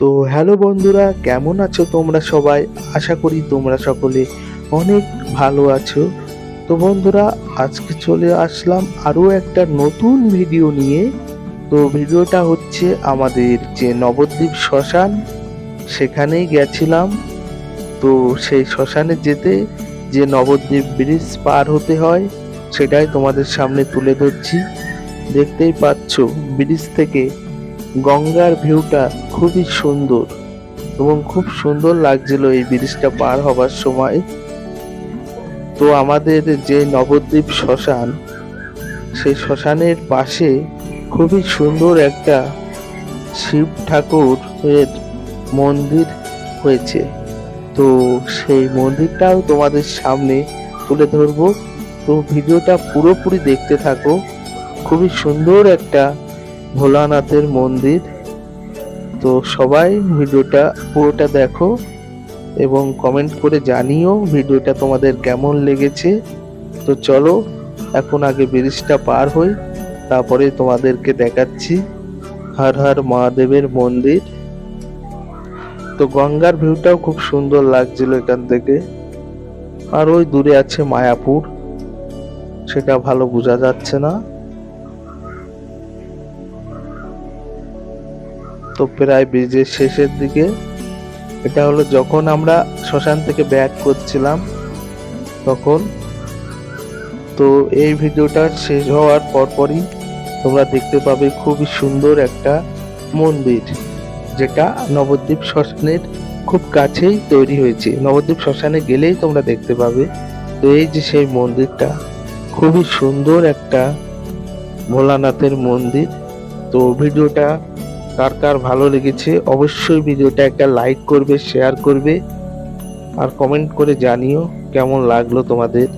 তো হ্যালো বন্ধুরা, কেমন আছো তোমরা সবাই? আশা করি তোমরা সকলে অনেক ভালো আছো। তো বন্ধুরা, আজকে চলে আসলাম আরও একটা নতুন ভিডিও নিয়ে। তো ভিডিওটা হচ্ছে আমাদের যে নবদ্বীপ শ্মশান, সেখানেই গেছিলাম। তো সেই শ্মশানে যেতে যে নবদ্বীপ ব্রিজ পার হতে হয়, সেটাই তোমাদের সামনে তুলে ধরছি। দেখতেই পাচ্ছ, ব্রিজ থেকে গঙ্গার ভিউটা খুবই সুন্দর এবং খুব সুন্দর লাগছিল এই ব্রিজটা পার হবার সময়। তো আমাদের যে নবদ্বীপ শ্মশান, সেই শ্মশানের পাশে খুবই সুন্দর একটা শিব ঠাকুরের মন্দির হয়েছে। তো সেই মন্দিরটাও তোমাদের সামনে তুলে ধরবো। তো ভিডিওটা পুরোপুরি দেখতে থাকো। খুবই সুন্দর একটা ভোলানাথের মন্দির। তো সবাই ভিডিওটা পুরোটা দেখো এবং কমেন্ট করে জানিও ভিডিওটা তোমাদের কেমন লেগেছে। তো চলো, এখন আগে ব্রিজটা পার হই, তারপরে তোমাদেরকে দেখাচ্ছি হর হর মহাদেবের মন্দির। তো গঙ্গার ভিউটাও খুব সুন্দর লাগছিল এখান থেকে। আর ওই দূরে আছে মায়াপুর, সেটা ভালো বোঝা যাচ্ছে না। তো প্রায় ব্রিজের শেষের দিকে। এটা হলো যখন আমরা শ্মশান থেকে ব্যাক করছিলাম তখন। তো এই ভিডিওটা শেষ হওয়ার পরপরই তোমরা দেখতে পাবে খুবই সুন্দর একটা মন্দির, যেটা নবদ্বীপ শ্মশানের খুব কাছেই তৈরি হয়েছে। নবদ্বীপ শ্মশানে গেলেই তোমরা দেখতে পাবে তো এই যে সেই মন্দিরটা, খুবই সুন্দর একটা ভোলানাথের মন্দির। তো ভিডিওটা কার কার ভালো লেগেছে, অবশ্যই ভিডিওটা একটা লাইক করবে শেয়ার করবে, আর কমেন্ট করে জানিও কেমন লাগল তোমাদের।